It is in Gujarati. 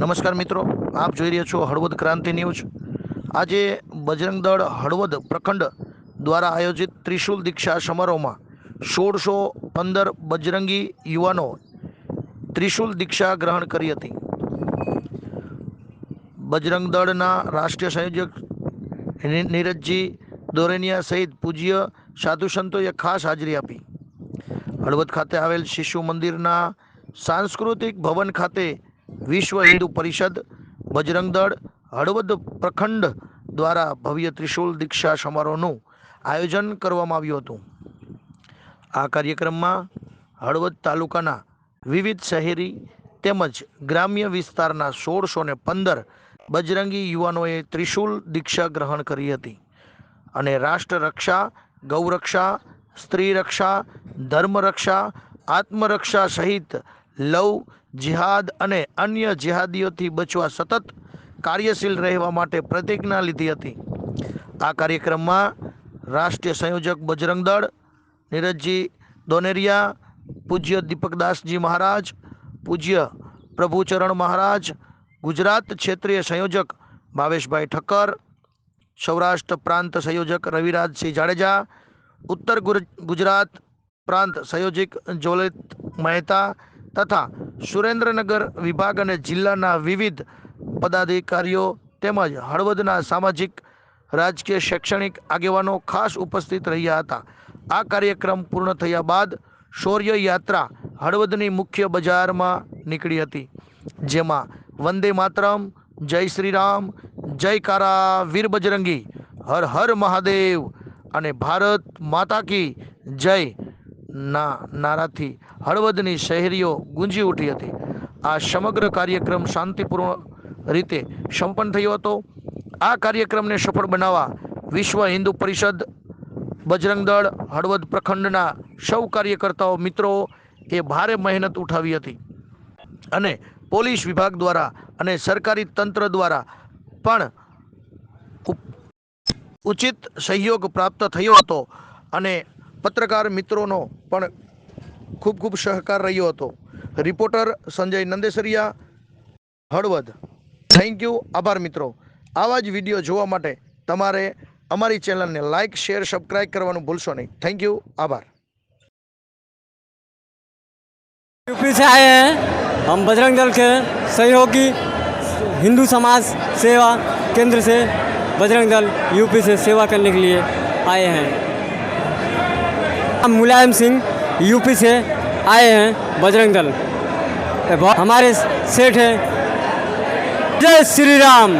નમસ્કાર મિત્રો, આપ જોઈ રહ્યા છો હળવદ ક્રાંતિ ન્યૂઝ. આજે બજરંગ દળ હળવદ પ્રખંડ દ્વારા આયોજિત ત્રિશુલ દીક્ષા સમારોહમાં સોળસો પંદર બજરંગી યુવાનો ત્રિશુલ દીક્ષા ગ્રહણ કરી હતી. બજરંગ દળના રાષ્ટ્રીય સંયોજક નીરજજી દોરેનિયા સહિત પૂજ્ય સાધુ સંતોએ ખાસ હાજરી આપી. હળવદ ખાતે આવેલ શિશુ મંદિરના સાંસ્કૃતિક ભવન ખાતે વિશ્વ હિન્દુ પરિષદ, બજરંગ દળ, હળવદ પ્રખંડ દ્વારા ભવ્ય ત્રિશુલ દીક્ષા સમારોહનું આયોજન કરવામાં આવ્યું હતું. આ કાર્યક્રમમાં હળવદ તાલુકાના વિવિધ શહેરી તેમજ ગ્રામ્ય વિસ્તારના સોળસો ને પંદર બજરંગી યુવાનોએ ત્રિશુલ દીક્ષા ગ્રહણ કરી હતી અને રાષ્ટ્ર રક્ષા ગૌરક્ષા સ્ત્રી રક્ષા ધર્મ રક્ષા આત્મરક્ષા સહિત લવ, જિહાદ અને અન્ય જિહાદીઓથી બચવા સતત કાર્યશીલ રહેવા માટે પ્રતિજ્ઞા લીધી હતી. આ કાર્યક્રમમાં રાષ્ટ્રીય સંયોજક બજરંગ દળ, નીરજજી દોનેરિયા, પૂજ્ય દીપકદાસજી મહારાજ, પૂજ્ય પ્રભુચરણ મહારાજ, ગુજરાત ક્ષેત્રીય સંયોજક ભાવેશભાઈ ઠક્કર, સૌરાષ્ટ્ર પ્રાંત સંયોજક રવિરાજસિંહ જાડેજા, ઉત્તર ગુજરાત પ્રાંત સંયોજક જોલિત મહેતા તથા સુરેન્દ્રનગર વિભાગ અને જિલ્લાના વિવિધ પદાધિકારીઓ તેમજ હળવદના સામાજિક, રાજકીય, શૈક્ષણિક આગેવાનો ખાસ ઉપસ્થિત રહ્યા હતા. આ કાર્યક્રમ પૂર્ણ થયા બાદ શૌર્ય યાત્રા હળવદની મુખ્ય બજારમાં નીકળી હતી, જેમાં વંદે માતરમ, જય શ્રી રામ જય કારા વીર બજરંગી, હર હર મહાદેવ અને ભારત માતા કી જય ના, નારાથી હળવદની શહેરીઓ ગુંજી ઉઠી હતી. આ સમગ્ર કાર્યક્રમ શાંતિપૂર્ણ રીતે સંપન્ન થયો હતો. આ કાર્યક્રમને સફળ બનાવવા વિશ્વ હિન્દુ પરિષદ, બજરંગ દળ, હળવદ પ્રખંડના સૌ કાર્યકર્તાઓ, મિત્રો, એ ભારે મહેનત ઉઠાવી હતી. અને પોલીસ વિભાગ દ્વારા અને સરકારી તંત્ર દ્વારા પણ ઉચિત સહયોગ પ્રાપ્ત થયો હતો. અને પત્રકાર મિત્રોનો પણ ખૂબ ખૂબ સહકાર રહ્યો હતો reporter Sanjay Nandesariya Halvad thank you આભાર મિત્રો આવા જ વિડીયો જોવા માટે તમારે અમારી ચેનલને લાઇક શેર સબસ્ક્રાઇબ કરવાનું ભૂલશો નહીં થેન્ક યુ આભાર यूपी से आए हैं हम बजरंग दल के सहयोगी हिंदू समाज सेवा केंद्र से बजरंग दल यूपी से सेवा करने के लिए आए हैं हम मुलायम सिंह यूपी से आए हैं बजरंग दल ये बहुत- हमारे सेठ हैं जय श्री राम